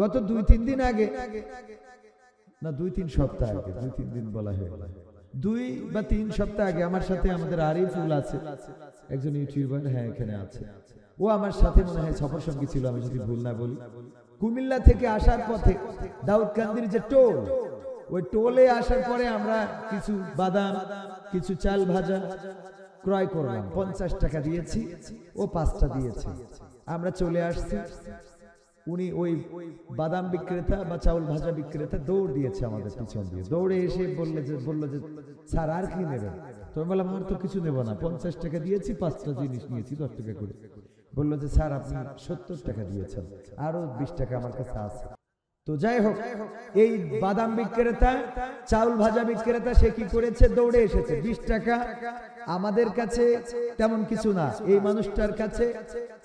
গত দুই, তিন দিন আগে, না, দুই, তিন সপ্তাহ আগে, দুই, তিন দিন বলা হয়ে। দুই বা তিন সপ্তাহ আগে আমার সাথে আমাদের আরিফুল আছে, একজন ইউটিউবার হ্যাঁ এখানে আছে। ও আমার সাথে মনে হয় সফর সঙ্গী ছিল, আমি যদি ভুল না বলি। কুমিল্লা থেকে আসার পথে দাউদকান্দির যে টোল, ওই টোলে আসার পরে আমরা কিছু বাদাম, কিছু চাল ভাজা ক্রয় করলাম। পঞ্চাশ টাকা দিয়েছি, ও পাঁচটা দিয়েছে। আমরা চলে আসছি। উনি ওই বাদাম বিক্রেতা বা চাউল ভাজা বিক্রেতা দৌড় দিয়েছে আমাদের পিছন দিয়ে। দৌড়ে এসে বললে যে বলল যে, স্যার, আর কি নেবেন? তো আমি বললাম, আর তো কিছু নেব না। পঞ্চাশ টাকা দিয়েছি, পাঁচটা জিনিস নিয়েছি, দশ টাকা করে। বলল যে, স্যার, আপনি সত্তর টাকা দিয়েছেন, আরও বিশ টাকা আমার কাছে আছে। তো যাই হোক, এই বাদাম বিক্রেতা, চাউল ভাজা বিক্রেতা সে কি করেছে? দৌড়ে এসেছে। বিশ টাকা আমাদের কাছে তেমন কিছু না। এই মানুষটার কাছে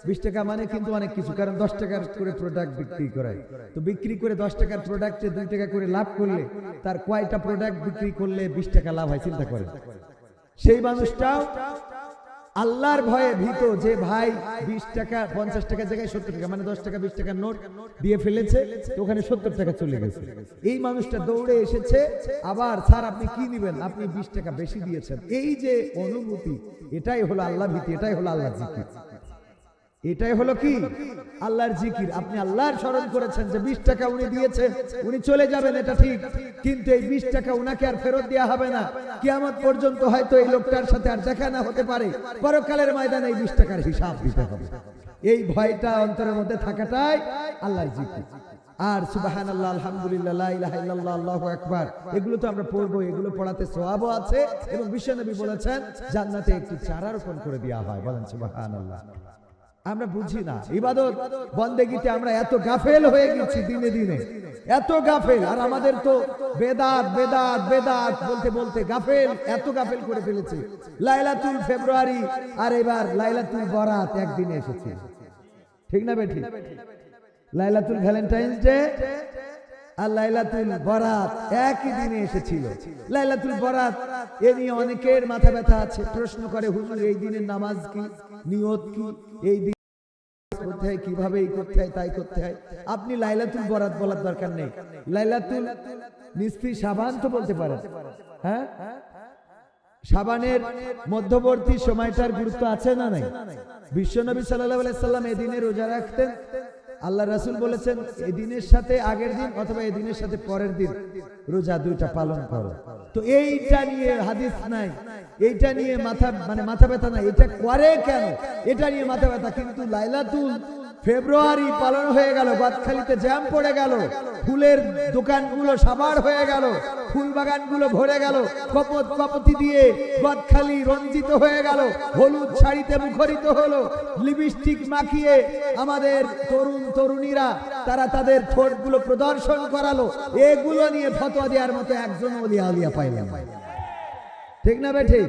বিশ টাকা মানে কিন্তু অনেক কিছু, কারণ দশ টাকার করে প্রোডাক্ট বিক্রি করায়। তো বিক্রি করে দশ টাকার প্রোডাক্টে দুই টাকা করে লাভ করলে তার কয়টা প্রোডাক্ট বিক্রি করলে বিশ টাকা লাভ হয়, চিন্তা করে সেই মানুষটাও আল্লাহর ভয়ে ভীত যে ভাই বিশ টাকা, পঞ্চাশ টাকা জায়গায় সত্তর টাকা মানে দশ টাকা, বিশ টাকার নোট দিয়ে ফেলেছে ওখানে সত্তর টাকা চলে গেছে। এই মানুষটা দৌড়ে এসেছে, আবার, স্যার, আপনি কি নেবেন? আপনি বিশ টাকা বেশি দিয়েছেন। এই যে অনুভূতি, এটাই হলো আল্লাহ ভীতি, এটাই হলো আল্লাহ জিকির। এটাই হলো কি? আল্লাহর জিকির। আপনি আল্লাহর স্মরণ করেছেন যে বিশ টাকা উনি দিয়েছেন। উনি চলে যাবেন, এটা ঠিক। কিন্তু এই বিশ টাকা উনাকে আর ফেরত দেওয়া হবে না। কিয়ামত পর্যন্ত হয়তো এই লোকটার সাথে আর দেখা না হতে পারে। পরকালের ময়দানে এই বিশ টাকার হিসাব দিতে হবে। এই ভয়টা অন্তরের মধ্যে থাকাটাই আল্লাহর জিকির। আর সুবাহান আল্লাহ আলহামদুলিল্লাহ আল্লাহু আকবার। এগুলো তো আমরা পড়ব, এগুলো পড়াতে সওয়াবও আছে। এবং বিশ্বনবী বলেছেন, জান্নাতে একটি চারা রোপণ করে দেওয়া হয়। বলেন সুবহানাল্লাহ। আমরা বুঝি না। ইবাদত বন্দেগিতে আমরা এত গাফেল হয়ে গেছি দিনে দিনে। এত গাফেল। আর আমাদের তো বেদাত বেদাত বেদাত বলতে বলতে গাফেল। এত গাফেল করে ফেলেছে। লাইলাতুল ফেব্রুয়ারি। আর এবার লাইলাতুল বরাত একদিনে এসেছে। ঠিক না বেঠি? লাইলাতুল ভ্যালেন্টাইন্স ডে আর লাইলাতুল বরাত একই দিনে এসেছিল। লাইলাতুল বরাত, এ নিয়ে অনেকের মাথা ব্যথা আছে। প্রশ্ন করে, হুজুর, এই দিনের নামাজ কি? নিয়ত কি? এই দিন কীভাবে এই করতে হয়, তাই করতে হয়? আপনি লাইলাতুল বরাত বলার দরকার নেই। লাইলাতুল নিসফি সাবান তো বলতে পারেন। হ্যাঁ? সাবানের মধ্যবর্তী সময়টার গুরুত্ব আছে না নাই? বিশ্বনবী সাল্লাহ সাল্লাম এদিনে রোজা রাখতেন। আল্লাহ রাসুল বলেছেন, এদিনের দিনের সাথে আগের দিন অথবা এদিনের দিনের সাথে পরের দিন রোজা দুইটা পালন করো। তো এইটা নিয়ে হাদিস নাই। এইটা নিয়ে মাথা মানে মাথা ব্যথা নাই। এটা করে কেন? এটা নিয়ে মাথা ব্যথা। কিন্তু লাইলাতুল ফেব্রুয়ারি পালন হয়ে গেল বাদখালিতে জ্যাম পড়ে গেল, ফুলের দোকানগুলো সাবার হয়ে গেল, ফুল বাগানগুলো ভরে গেল, কপত কপতি দিয়ে বাদখালি রঞ্জিত হয়ে গেল, হলুদ শাড়িতে মুখরিত হলো, লিপস্টিক মাখিয়ে আমাদের তরুণ তরুণীরা, তারা তাদের ঠোঁটগুলো প্রদর্শন করালো, এগুলো নিয়ে ফতোয়া দেওয়ার মতো একজন অলিয়া আলিয়া পাইলাম। ঠিক না বেঠে?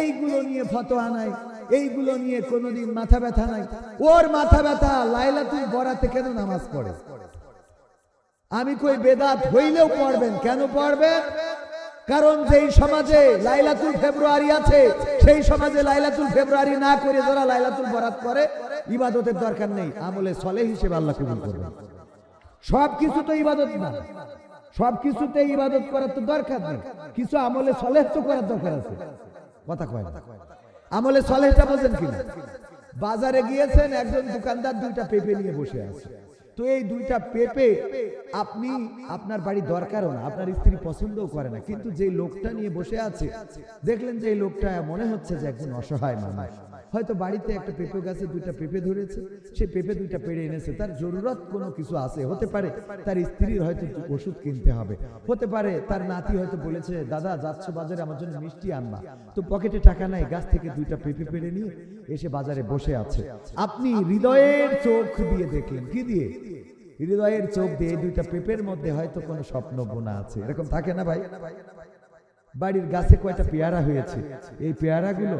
এইগুলো নিয়ে ফতোয়া নাই। এইগুলো নিয়ে কোনোদিন মাথা ব্যথা নাই। ওর মাথা ব্যথা লাইলা তুই বরাতে কেন নামাজ পড়ে? আমি কই বেদাত হইলেও পড়বেন, কেন পড়বেন? কারণ যেই সমাজে লাইলাতুল ফেব্রুয়ারি আছে, সেই সমাজে লাইলাতুল ফেব্রুয়ারি না করে যারা লাইলাতুল বরাত করে, ইবাদতের দরকার নেই, আমলে সলে হিসেবে আল্লাহ কবুল করবেন। সব কিছু তো ইবাদত না। সব কিছুতে ইবাদত করার তো দরকার নেই। কিছু আমলে সলেহ তো করার দরকার আছে। কথা কয়। আমলে সলেহটা বোঝেন কিনা? বাজারে গিয়েছেন, একজন দোকানদার দুইটা পেঁপে নিয়ে বসে আছে। তো এই দুইটা পেঁপে আপনি, আপনার বাড়ি দরকারও না, আপনার স্ত্রী পছন্দও করে না, কিন্তু যে লোকটা নিয়ে বসে আছে, দেখলেন যে এই লোকটা মনে হচ্ছে যে একজন অসহায় মানুষ। হয়তো বাড়িতে একটা পেঁপে গাছে দুইটা পেঁপে ধরেছে, সে পেঁপে দুইটা পেড়ে এনেছে, তার জরুরত কোনো কিছু আছে? হতে পারে তার স্ত্রীর হয়তো ওষুধ কিনতে হবে। হতে পারে তার নাতি হয়তো বলেছে, দাদা, যাচ্ছ বাজারে, আমার জন্য মিষ্টি আনবা। তো পকেটে টাকা নাই, গাছ থেকে দুইটা পেঁপে পেড়ে নিয়ে এসে বাজারে বসে আছে। আপনি হৃদয়ের চোখ দিয়ে দেখলেন। কি দিয়ে? হৃদয়ের চোখ দিয়ে দুইটা পেঁপের মধ্যে হয়তো কোনো স্বপ্ন বোনা আছে। এরকম থাকে না ভাই? বাড়ির গাছে কয়টা পেয়ারা হয়েছে? এই পেয়ারাগুলো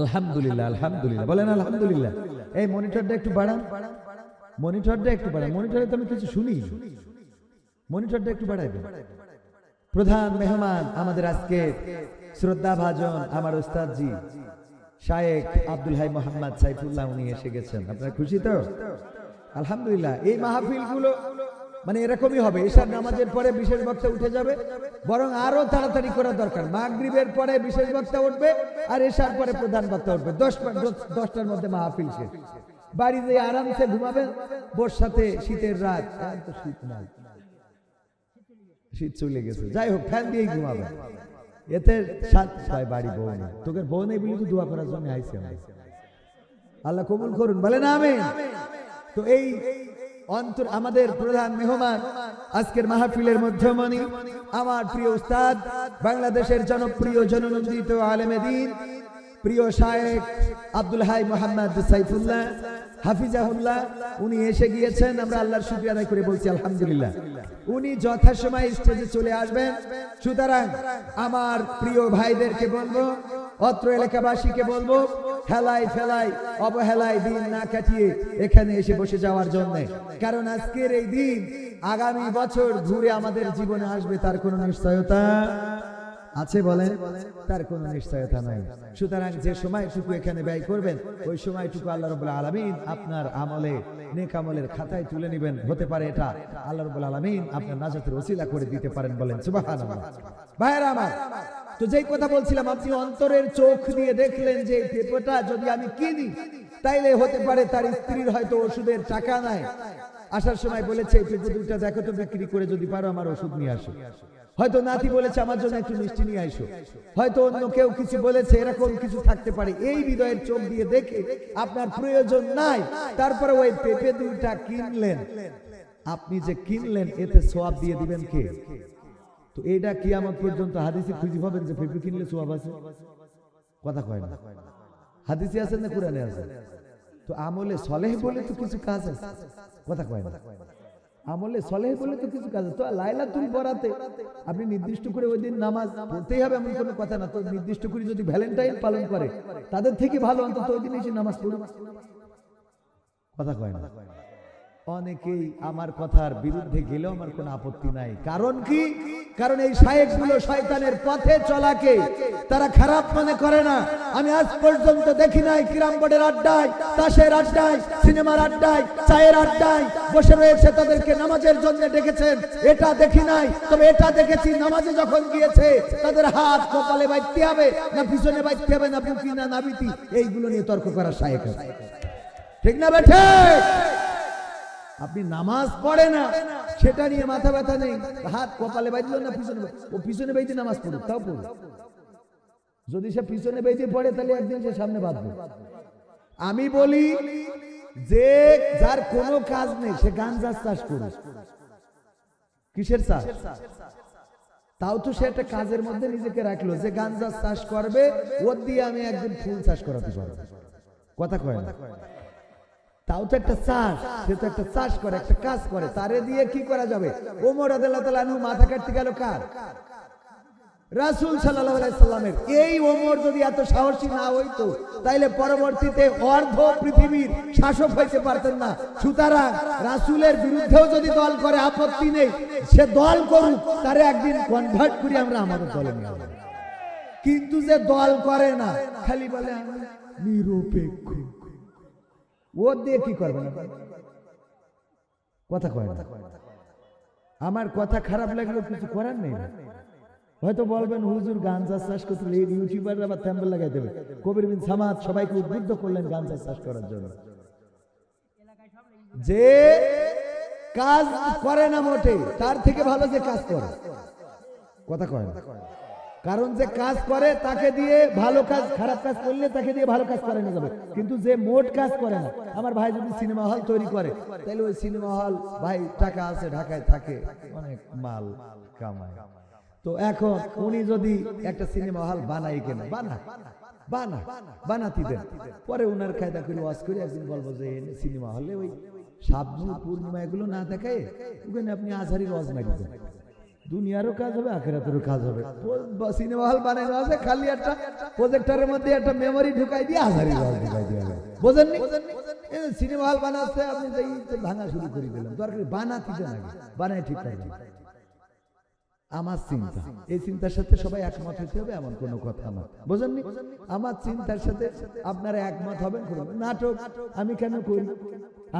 আলহামদুলিল্লাহ আলহামদুলিল্লাহ। বলেন আলহামদুলিল্লাহ। এই মনিটরটা একটু বাড়ান। মনিটরটা একটু বাড়ান। মনিটরে তো আমি কিছু শুনি। মনিটরটা একটু বাড়াই দেন। প্রধান মেহমান আমাদের আজকে শ্রদ্ধা ভাজন আমার ওস্তাদজি শায়েক আব্দুল হাই মোহাম্মদ সাইফুল্লাহ, উনি এসে গেছেন। আপনারা খুশি তো? আলহামদুলিল্লাহ। এই মাহফিলগুলো মানে এরকমই হবে। এশার নামাজের পরে বিশেষ বক্তা উঠে যাবে। বরং আরও তাড়াতাড়ি করা দরকার। মাগরিবের পরে বিশেষ বক্তা উঠবে আর এশার পরে প্রধান বক্তা উঠবে। দশ দশ- দশটার মধ্যে মাহফিল শেষ। বাড়িতে আরামসে ঘুমাবেন বর্ষাতে শীতের রাত। শীত নাই। শীত চলে গেছে। যাই হোক, ফ্যান দিয়েই ঘুমাবেন এতে সাত ছয় বাড়ি বউ নেই। তোকে বউ নেই বলে তো দোয়া করার জন্য আইসি আল্লাহ কবুল করুন। বলে না আমি তো এই অন্তর আমাদের প্রধান মেহমান আজকের মাহফিলের মধ্যমণি, আমার প্রিয় উস্তাদ, বাংলাদেশের জনপ্রিয় জননন্দিত আলেমেদিন প্রিয় শায়েক আব্দুল হাই মোহাম্মদ সাইফুল্লাহ হাফিজাহুল্লাহ, উনি এসে গিয়েছেন, আমরা আল্লাহর শুকরিয়া আদায় করে বলছি, আলহামদুলিল্লাহ। উনি যথাসময়ে স্টেজে চলে আসবেন। সুতরাং আমার প্রিয় ভাইদেরকে বলব, অত্র এলাকাবাসীকে বলব, হেলাই ফেলাই, অবহেলায় দিন না কাটিয়ে এখানে এসে বসে যাওয়ার জন্য। কারণ আজকের এই দিন, আগামী বছর ঘুরে আমাদের জীবনে আসবে তার কোনো নিশ্চয়তা? আছে বলেন, তার কোনো নিশ্চয়তা নাই। সুতরাং যে সময়টুকু এখানে ব্যয় করবেন, ওই সময়টুকু আল্লাহ রবুল্লা আলমিন আপনার আমলে, নেক আমলের খাতায় তুলে নেবেন। হতে পারে এটা আল্লাহ রবুল্লা আলমিন আপনার নাজাতের ওসিলা করে দিতে পারেন বলেন সুবাহ ভাইয়েরা আমার, তো যেই কথা বলছিলাম, আপনি অন্তরের চোখ দিয়ে দেখলেন যে এই পেঁপেটা যদি আমি কিনি, তাইলে হতে পারে তার স্ত্রীর হয়তো ওষুধের টাকা নাই। আসার সময় বলেছে, এই পেঁপে দুইটা দেখো তো বিক্রি করে যদি পারো আমার ওষুধ নিয়ে আসো। হয়তো নাতি বলেছে, আমার জন্য একটু মিষ্টি নিয়ে আইসো। হয়তো অন্য কেউ কিছু বলেছে, এরকম কিছু থাকতে পারে। এই হৃদয়ের চোখ দিয়ে দেখে আপনার প্রয়োজন নাই। তারপরে ওই পেঁপে দুইটা কিনলেন। আপনি যে কিনলেন, এতে সোয়াব দিয়ে দিবেন কে? তো এটা কি কিয়ামত পর্যন্ত হাদিসে খুঁজে পাবেন যে পেঁপে কিনলে সোয়াব আছে? কথা কয় না। হাদিসে আছে না কোরআনে আছে? তো আমলে সলেহ বলে তো কিছু কাজ আছে? কথা কয় না। আমলে সলেহ বলে তো কিছু কাজ তো লাইলা তুল পড়াতে আপনি নির্দিষ্ট করে ওই দিন নামাজ পড়তেই হবে এমন কোনো কথা না। তো নির্দিষ্ট করে যদি ভ্যালেন্টাইন পালন করে, তাদের থেকে ভালো অন্তত ওই দিন এসে নামাজ পড়ুক কথা কয় না? অনেকেই আমার কথার বিরুদ্ধে গেলেও আমার কোনো আপত্তি নাই। কারণ কি? কারণ এই শায়েকগুলো শয়তানের পথে চলাকে তারা খারাপ মনে করে না। আমি আজ পর্যন্ত দেখি নাই কিরাম বোর্ডের আড্ডায়, তাসের আড্ডায়, সিনেমার আড্ডায়, চায়ের আড্ডায় বসে রয়েছে তাদেরকে নামাজের জন্য ডেকেছেন। এটা দেখি নাই, তবে এটা দেখেছি নামাজে যখন গিয়েছে, তাদের হাত কপালে বাইতে হবে, না পিছনে বাইতে হবে, না বুকি, না নাবিতি এইগুলো নিয়ে তর্ক করা সাহেব ঠিক না বেঠে আপনি নামাজ পড়ে না, সেটা নিয়ে মাথা ব্যথা নেই। হাত কপালে বাইছিল না, পিছনে ও পিছনে বাইতে নামাজ পড়ুক, তাও পড়ুক। যদি সে পিছনে বাইতে পড়ে, তাহলে একদিন সে সামনে বাঁধবে। আমি বলি, যে যার কোনো কাজ নেই, সে গাঞ্জার চাষ করুক। কিসের চাষ? তাও তো সে একটা কাজের মধ্যে নিজেকে রাখল। যে গাঞ্জার চাষ করবে, ওর দিয়ে আমি একদিন ফুল চাষ করাতে পারব। কথা কয় না? তাও তো একটা চাষ, সে তো একটা চাষ করে, একটা কাজ করে। তারে দিয়ে কি করা যাবে? ওমর আদালু মাথা কাটতে গেল কার? রাসুল সাল্লামের। এই ওমর যদি এত সাহসী না হইতো, তাইলে পরবর্তীতে অর্ধ পৃথিবীর শাসক হইতে পারতেন না। সুতরাং রাসুলের বিরুদ্ধেও যদি দল করে, আপত্তি নেই। সে দল করুক, তারে একদিন কনভার্ট করি আমরা আমাদের দলে কিন্তু যে দল করে না, খালি বলে নিরপেক্ষ ও দিয়ে কি করবে না? কথা কয় না। আমার কথা খারাপ লাগলেও কিছু করার নেই। হয়তো বলবেন, হুজুর গাঞ্জা চাষ করতে এই ইউটিউবাররা আবার থ্যাম্বল লাগাই দেবে। কবির বিন সামাদ সবাইকে উদ্বুদ্ধ করলেন গাঞ্জা চাষ করার জন্য। যে কাজ করে না মোটে, তার থেকে ভালো যে কাজ করে। কথা কয় না। কারণ যে কাজ করে তাকে দিয়ে ভালো কাজ, খারাপ কাজ করলে তাকে দিয়ে ভালো কাজ করানো যাবে। কিন্তু যে মোট কাজ করে না, আমার ভাই যদি সিনেমা হল তৈরি করে, তাহলে ওই সিনেমা হল, ভাই, টাকা আছে, ঢাকায় থাকে, অনেক মাল কামায়। তো এখন উনি যদি একটা সিনেমা হল বানাই কেন, বানা বানা, বানাতি দেন। পরে উনার কায়দা করে ওয়াজ করে একদিন বলব যে সিনেমা হলে ওই সাবজু পূর্ণিমা এগুলো না দেখায়, ওখানে আপনি আজহারি ওয়াজ দেন। দুনিয়ারও কাজ হবে, আখেরাতেরও কাজ হবে। সিনেমা হল বানানো আছে, খালি একটা প্রজেক্টরের মধ্যে একটা মেমোরি ঢুকাই দিয়ে আধারি হল ঢুকাই দিয়ে হবে বোঝেননি? সিনেমা হল বানাচ্ছে, আপনি তো ভাঙা শুরু করে দিলেন। দরকার বানাতে আগে বানাই ঠিক করবেন আমার চিন্তা। এই চিন্তার সাথে সবাই একমত হতে হবে, এমন কোনো কথা না। বোঝেননি? আমার চিন্তার সাথে আপনারা একমত হবেন নাটক আমি কেন করি?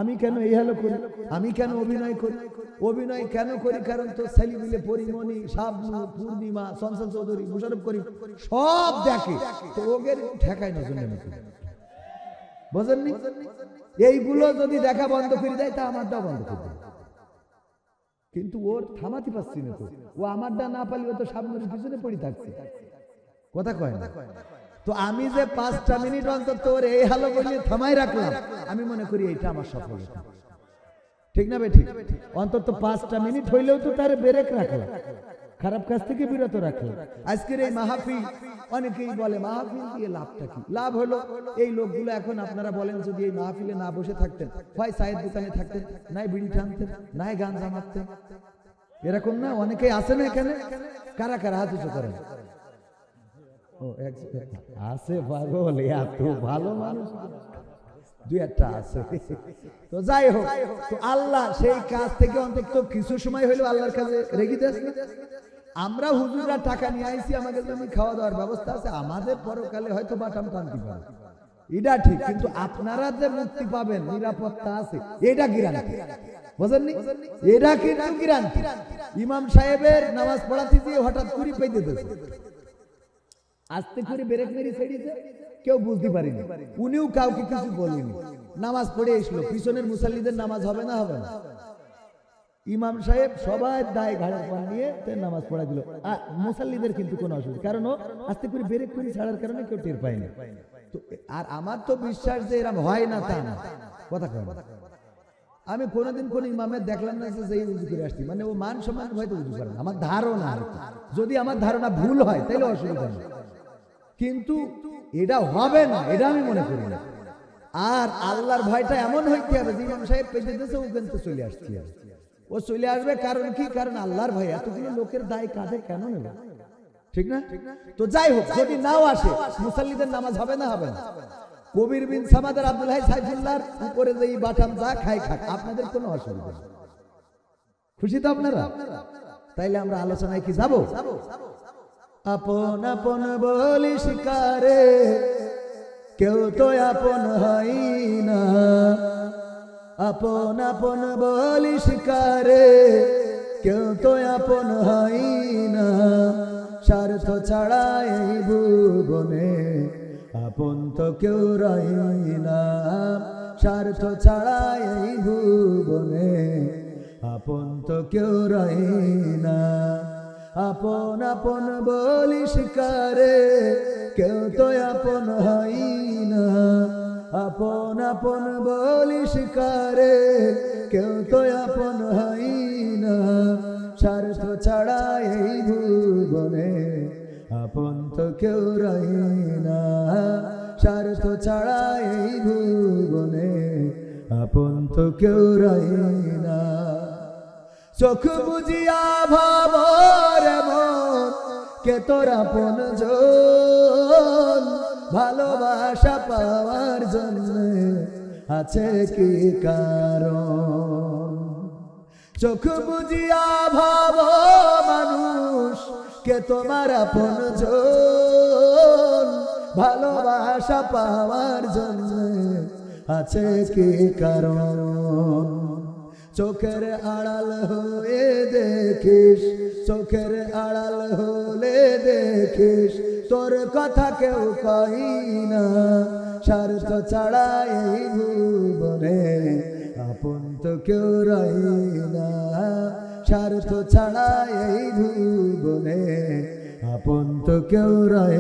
আমি কেন এই হ্যালো করি? আমি কেন অভিনয় করি? অভিনয় কেন করি? কারণ তো সেলিমিলে পরিমণি শাবনু পূর্ণিমা সনসন চৌধুরী, মুশারফ করিম, সব দেখে। তো ওদের ঠেকায় না জন্য বোঝেননি? এইগুলো যদি দেখা বন্ধ করে দেয়, তা আমার আমারটাও বন্ধ করে দেয়। কিন্তু ওর থামাতে পারছি না তো। ও আমারটা না পারলে ও তো সামনের পিছনে পড়ে থাকছে। কথা কয় না? তো আমি যে পাঁচটা মিনিট অন্তর তোর এই হালো বলে থামাই রাখলাম, আমি মনে করি এইটা আমার সফলতা। ঠিক না বেঠিক অন্তত পাঁচটা মিনিট হইলেও তো তার ব্রেক রাখলাম খারাপ কাজ থেকে বিরত রাখলাম আজকের এই মাহফিল, অনেকেই বলে, মাহফিল দিয়ে লাভটা কি? লাভ হলো, এই লোকগুলো এখন আপনারা বলেন, যদি এই মাহফিলে না বসে থাকতেন হয় চায়ের দোকানে থাকতেন, নাই বিড়ি টানতেন, নাই গান জামাতেন এরকম না, অনেকেই আছে না এখানে। কারা কারা হাত করেন? আছে পাগল এত ভালো মানুষ। দুই একটা আছে। তো যাই হোক তো আল্লাহ সেই কাজ থেকে অন্তত কিছু সময় হইলেও আল্লাহর কাছে আমরা হুজুররা টাকা নিয়ে আইছি আমাদের জন্য খাওয়া দাওয়ার ব্যবস্থা আছে আমাদের পরকালে হয়তো বাটাম টানতে পারে এটা ঠিক কিন্তু আপনারা যে মুক্তি পাবেন নিরাপত্তা আছে এটা গ্যারান্টি বুঝেননি? এটা কিন্তু গ্যারান্টি ইমাম সাহেবের নামাজ পড়াতে দিয়ে হঠাৎ করে পেতে দিয়েছে আস্তে করে ব্রেক মেরে ছেড়েছে, কেউ বুঝতে পারেনি। উনিও কাউকে কিছু বলেনি। নামাজ পড়ে এসলো, পিছনের মুসাল্লিদের নামাজ হবে না হবে না। ইমাম সাহেব সবাই দায় ঘাড়ের পান নিয়ে নামাজ পড়া দিল। আর মুসাল্লিদের কিন্তু কোনো অসুবিধা কারণ আস্তে করে ব্রেক করে ছাড়ার কারণে কেউ টের পায়নি। তো আর আমার তো বিশ্বাস যে এরকম হয় না তা না। কথা কয় আমি কোনোদিন কোন ইমামের দেখলাম না যে উজু করে আসছি। মানে ও মান সম্মান হয়তো উজু করে আমার ধারণা আর যদি আমার ধারণা ভুল হয় তাহলে অসুবিধা নেই। কিন্তু এটা হবে না, এটা আমি মনে করি না। আর আল্লাহর ভয়টা এমন হইতে হবে ইমাম সাহেব পেতে দিয়েছে, ও কিন্তু চলে আসছে। ও চলে আসবে কারণ কি? কারণ আল্লাহর ভয়। এতগুলো লোকের দায় কাঁধে কেন নেবে? ঠিক না? তো যাই হোক, যদি নাও আসে, মুসাল্লিদের নামাজ হবে না হবে না। কবির বিন সামাদের আব্দুল্লাহ সাইফুল্লাহর উপরে যে এই বাটাম যা খাই খাক, আপনাদের কোনো অসুবিধা খুশি তো আপনারা? তাইলে আমরা আলোচনায় কি যাব? আপন আপন বলি শিকারে, কেউ তো আপন হয় না। আপন আপন বলি শিকারে, কেউ তো আপন হয় না। স্বার্থ ছাড়া এই ভুবনে আপন তো কেউ রয় না। স্বার্থ ছাড়া এই ভুবনে আপন তো কেউ রয় না। আপন আপন বলি শিকারে, কেউ তো আপন হয় না। আপন আপন বলি শিকারে, কেউ তো আপন হয় না। স্বার্থ ছাড়া এই ভুবনে আপন তো কেউ রয় না। স্বার্থ ছাড়া এই ভুবনে আপন তো কেউ না চোখ বুঝিয়া ভাবর কে তোরা পন ভালোবাসা পাওয়ার জন্য আছে কি কারণ? চোখ বুঝিয়া ভাব মানুষ কে তোমার আপন ভালোবাসা পাওয়ার জন্য আছে কি কারণ? চোখের আড়াল হয়ে দেখিস, চোখের আড়াল হলে দেখিস, তোর কথা কেউ কই না। স্বার্থ ছাড়া এই ভুবনে আপন তো কেউ রই না। স্বার্থ ছাড়া এই ভুবনে আপন তো কেউ রই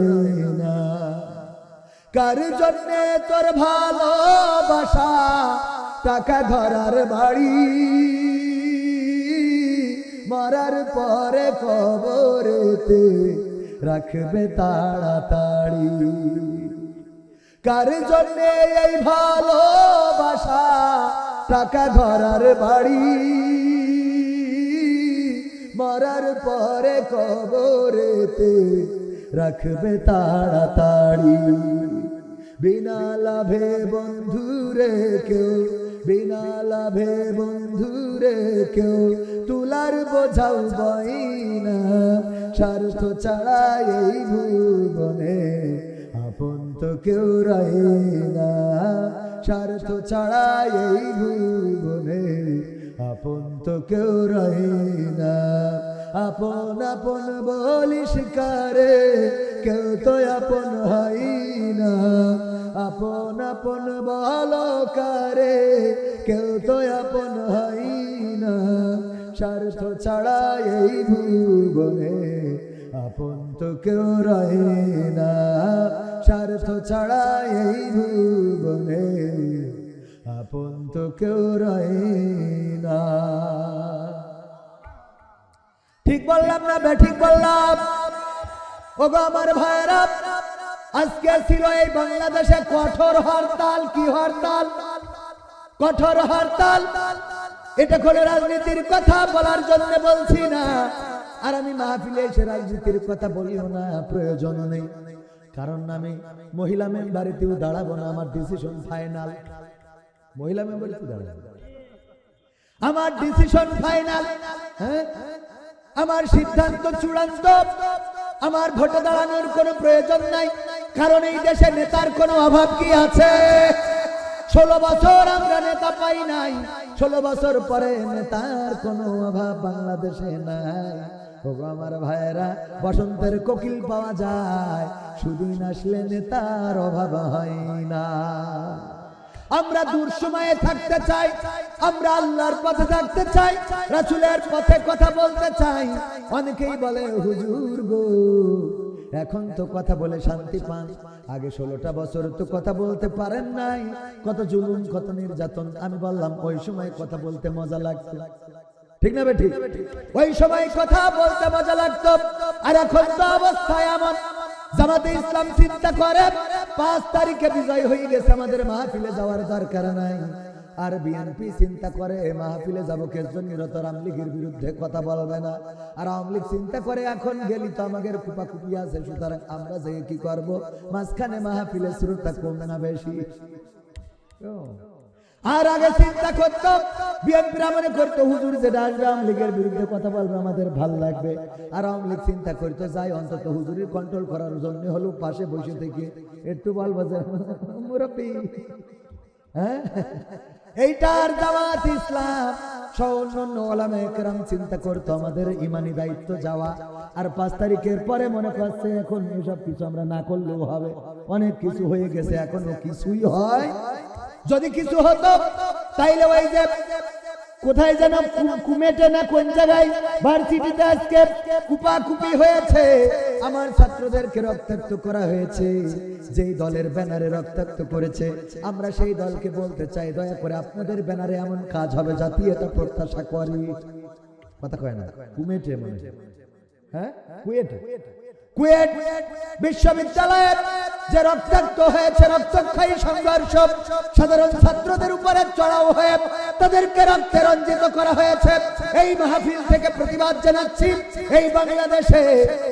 না। কার জন্যে তোর ভালোবাসা টাকা ঘরার বাড়ি। মরার পরে কবরেতে রাখবে তাড়াতাড়ি। কার জন্যে এই ভালোবাসা টাকা ঘরার বাড়ি? মরার পরে কবরেতে রাখবে তাড়াতাড়ি। বিনা লাভে বন্ধুরে কেউ বিনা লাভে বন্ধুরে কেউ তুলার বোঝাও বই না স্বার্থ ছাড়া এই ভুবনে আপন তো কেউ রই না স্বার্থ ছাড়া এই ভুবনে আপন তো কেউ রই না আপন আপন বলিস কারে, কেউ তো আপন হয় না আপন আপন বল কারে, কেউ তো আপন হয় না স্বার্থ ছাড়া এই ভুবনে আপন তো কেউ রহে না স্বার্থ ছাড়া এই ভুবনে আপন তো কেউ রহে না বললাম না বে, ঠিক বললাম। ওগো আমার ভাইরা আজকে ছিল এই বাংলাদেশে কঠোর হরতাল। কি হরতাল? কঠোর হরতাল। এটা কোনো রাজনীতির কথা বলার জন্য বলছি না। আর আমি মাহফিলে এসে রাজনীতির কথা বলিও না, প্রয়োজন নেই। কারণ আমি মহিলা মেম্বারেতেও দাঁড়াবো না, আমার ডিসিশন ফাইনাল মহিলা মেম্বারেতেও দাঁড়াবো? আমার ডিসিশন ফাইনাল হ্যাঁ? আমার সিদ্ধান্ত চূড়ান্ত। আমার ভোটে দাঁড়ানোর কোনো প্রয়োজন নাই। কারণ এই দেশে নেতার কোনো অভাব কি আছে? ষোলো বছর আমরা নেতা পাই নাই। ষোলো বছর পরে নেতার কোনো অভাব বাংলাদেশে নাই। আমার ভাইয়েরা, বসন্তের কোকিল পাওয়া যায়। সুদিন আসলে নেতার অভাব হয় না। আমরা দূর সময়ে থাকতে চাই, আমরা আল্লাহর পথে থাকতে চাই, রাসুলের পথে কথা বলতে চাই। অনেকেই বলে, হুজুর গো, এখন তো কথা বলে শান্তি পান। আগে ষোলোটা বছর তো কথা বলতে পারেন নাই। কত জুলুম, কত নির্যাতন। আমি বললাম, ওই সময় কথা বলতে মজা লাগতো। ঠিক না বে ঠিক? ওই সময় কথা বলতে মজা লাগতো। আর এখন তো অবস্থায় এমন। জামাতে ইসলাম চিন্তা করে, পাঁচ তারিখে বিজয় হয়ে গেছে আমাদের মাহফিলে যাওয়ার দরকার নাই। আর বিএনপি চিন্তা করে, মাহফিলে যাব কেজন নিরত আমলিগের বিরুদ্ধে কথা বলবে না। আর আওয়ামী লীগ চিন্তা করে, এখন গেলি তো আমাদের কুপা কুপি আছে, সুতরাং আমরা যে কি করব? মাঝখানে মাহফিলে শ্রোতা কমবে না বেশি। আর আগে চিন্তা করতো বিএনপি মনে করতো, হুজুর যেটা আসবে, আওয়ামী লীগের বিরুদ্ধে কথা বলবে, আমাদের ভালো লাগবে। আর আওয়ামী লীগ চিন্তা করতো, যাই অন্তত হুজুরের কন্ট্রোল করার জন্য হলো পাশে বসে থেকে একটু বলব যে মুরব্বী হ্যাঁ? এইটার জামাত ইসলাম। সহ অন্যান্য ওলামা একরাম চিন্তা করতো, আমাদের ইমানি দায়িত্ব যাওয়া। আর পাঁচ তারিখের পরে মনে করছে, এখন এসব কিছু আমরা না করলেও হবে। অনেক কিছু হয়ে গেছে, এখনও কিছুই হয় যদি কিছু হতো, তাইলে ওই যে কোথায় যেন কুমেটে না কোন জায়গায় ভার্সিটিতে আজকে কুপাকুপি হয়েছে। আমার ছাত্রদেরকে রক্তাক্ত করা হয়েছে। যেই দলের ব্যানারে রক্তাক্ত করেছে, আমরা সেই দলকে বলতে চাই, দয়া করে আপনাদের ব্যানারে এমন কাজ হবে জাতি এটা প্রত্যাশা করি। কথা কয় না? কুমেটে মনে। হয়। হ্যাঁ? কুয়েটে? কুয়েট বিশ্ববিদ্যালয়ে যে রক্তাক্ত হয়েছে, রক্তক্ষয়ী সংঘর্ষ, সাধারণ ছাত্রদের উপরে চড়াও হয়ে তাদেরকে রক্তে রঞ্জিত করা হয়েছে। এই মাহফিল থেকে প্রতিবাদ জানাচ্ছি। এই বাংলাদেশে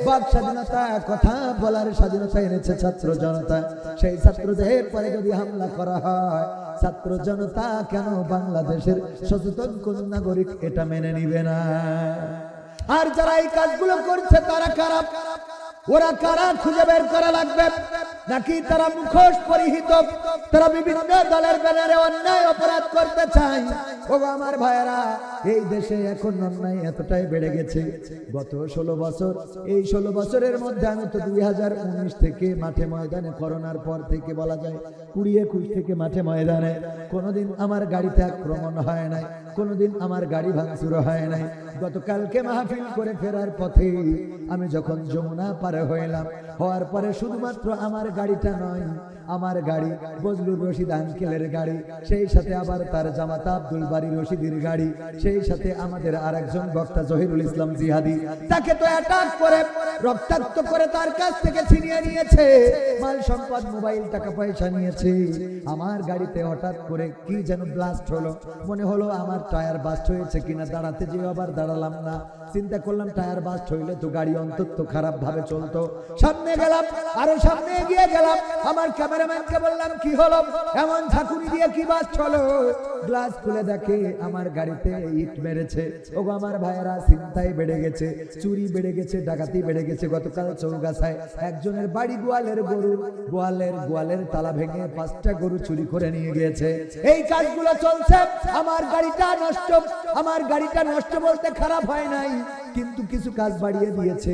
বাক স্বাধীনতা কথা বলার স্বাধীনতা এনেছে ছাত্র জনতা। সেই ছাত্রদের পরে যদি হামলা করা হয়, ছাত্র জনতা কেন বাংলাদেশের সচেতন কোন নাগরিক এটা মেনে নিবে না? আর যারা এই কাজগুলো করছে, তারা কারা? ওরা কারা খুঁজে বের করা লাগবে? নাকি তারা মুখোশ পরিহিত? তারা বিভিন্ন দলের ব্যানারে অন্যায় অপরাধ করতে চায়। ও আমার ভাইয়েরা, এই দেশে এখন অন্যায় এতটাই বেড়ে গেছে। গত ষোলো বছর, এই ষোলো বছরের মধ্যে আমি তো দুই হাজার উনিশ থেকে মাঠে ময়দানে, করোনার পর থেকে বলা যায় কুড়ি একুশ থেকে মাঠে ময়দানে। কোনোদিন আমার গাড়িতে আক্রমণ হয় নাই, কোনোদিন আমার গাড়ি ভাঙচুর হয় নাই। গতকালকে মাহফিল করে ফেরার পথে আমি যখন যমুনা পারে হইলাম, হওয়ার পরে শুধুমাত্র আমার গাড়িটা নয়, আমার গাড়ি বজলুর রশিদ আঙ্কেলের গাড়ি, সেই সাথে আবার তার জামাতা আব্দুল বাড়ি রশিদের গাড়ি, সেই সাথে আমাদের আর একজন বক্তা জহিরুল ইসলাম জিহাদি। তাকে তো অ্যাটাক করে, রক্তাক্ত করে তার কাছ থেকে ছিনিয়ে নিয়েছে, মাল সম্পদ, মোবাইল, টাকা পয়সা নিয়েছে। আমার গাড়িতে হঠাৎ করে কি যেন ব্লাস্ট হলো, মনে হলো আমার টায়ার বাস্ট হয়েছে কিনা, দাঁড়াতে যে আবার দাঁড়ালাম না। চিন্তা করলাম টায়ার বাস্ট হইলে তো গাড়ি অন্তত খারাপ ভাবে চলতো। সামনে গেলাম, আরও সামনে এগিয়ে গেলাম। আমার ক্যামেরাম্যানকে বললাম, কি হলো? এমন ঝাঁকুনি দিয়ে কি বাস্ট হলো গ্লাস খুলে দেখে আমার গাড়িতে ইট মেরেছে। ওগো আমার ভাইয়েরা চিন্তায় বেড়ে গেছে, চুরি বেড়ে গেছে, ডাকাতি বেড়ে গেছে গতকাল চৌগাছায়। একজনের বাড়ি গোয়ালের গরু, গোয়ালের গোয়ালের তালা ভেঙে পাঁচটা গরু চুরি করে নিয়ে গিয়েছে। এই কাজগুলো চলছে, আমার গাড়িটা নষ্ট। আমার গাড়িটা নষ্ট বলতে খারাপ হয় নাই, কিন্তু কিছু কাজ বাড়িয়ে দিয়েছে।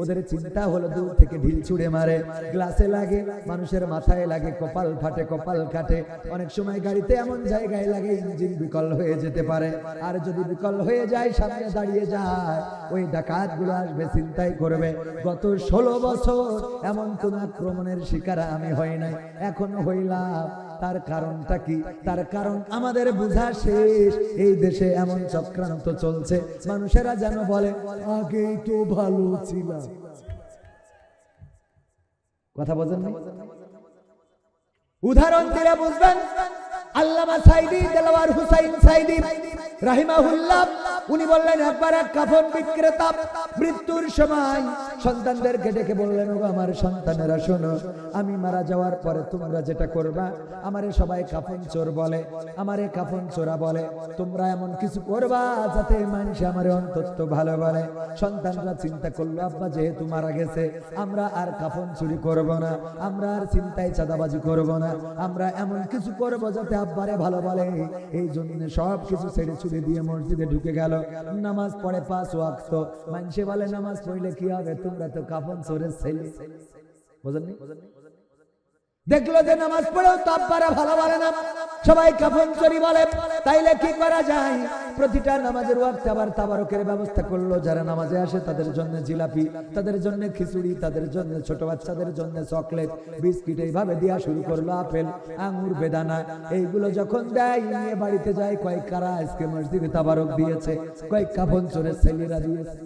ওদের চিন্তা হলো দূর থেকে ঢিল ছুড়ে মারে। গ্লাসে লাগে, মানুষের মাথায় লাগে, কপাল ফাটে, কপাল কাটে। অনেক সময় গাড়িতে এমন জায়গায় লাগে ইঞ্জিন বিকল হয়ে যেতে পারে। আর যদি বিকল হয়ে যায়, সামনে দাঁড়িয়ে যায়, ওই ডাকাতগুলো আসবে চিন্তাই করবে। গত ষোলো বছর এমন কোন আক্রমণের শিকার আমি হই নাই। এখনও হইলাম তার কারণটা কি? তার কারণ আমাদের বোঝা শেষ। এই দেশে এমন চক্রান্ত চলছে। মানুষেরা যেন বলে, আগেই তো ভালো ছিলাম। কথা বোঝেন না? উদাহরণ দিলে বুঝবেন। আল্লামা সাইদি, দেলাওয়ার হুসাইন সাইদি রাহিমাহুল্লাহ উনি বললেন, একবার এক কাফন বিক্রেতা মৃত্যুর সময় সন্তানদেরকে ডেকে বললেন ও আমার সন্তানেরা, শোনো, আমি মারা যাওয়ার পরে তোমরা যেটা করবা, আমারে সবাই কাফন চোর বলে, আমারে কাফন চোরা বলে, তোমরা এমন কিছু করবা যাতে মানুষ আমারে অন্তত ভালো বলে। সন্তানরা চিন্তা করল, আব্বা, যেহেতু মারা গেছে, আমরা আর কাফন চুরি করব না, আমরা আর চিন্তায় চাঁদাবাজি করব না, আমরা এমন কিছু করব যাতে আব্বারে ভালো বলে। এই জন্য সব কিছু ছেড়ে ছুড়ে দিয়ে মসজিদে ঢুকে গেল। নামাজ পড়ে পাঁচ ওয়াক্ত। মানুষে বলে, নামাজ পড়লে কি হবে? তোমরা তো কাপন চোরের ছেলে। বোঝেননি? দেখল যে নামাজ পড়েও তো আব্বারা ভালো বলে না। সবাই কাফন চুরি বলে। তাইলে কি করা যায়? প্রতিটা নামাজের ওয়াক্তে আবার তাবারকের ব্যবস্থা করল। যারা নামাজে আসে তাদের জন্য জিলাপি, তাদের জন্য খিচুড়ি, তাদের জন্য ছোট বাচ্চাদের জন্য চকলেট, বিস্কিট এইভাবে দেওয়া শুরু করল আপেল আঙ্গুর বেদানা। এইগুলো যখন দেয়, নিয়ে বাড়িতে যায়, কয়েক কারা আজকে মসজিদে তাবারক দিয়েছে, কয়েক কাফন চোরের ছেলেরা দিয়েছে।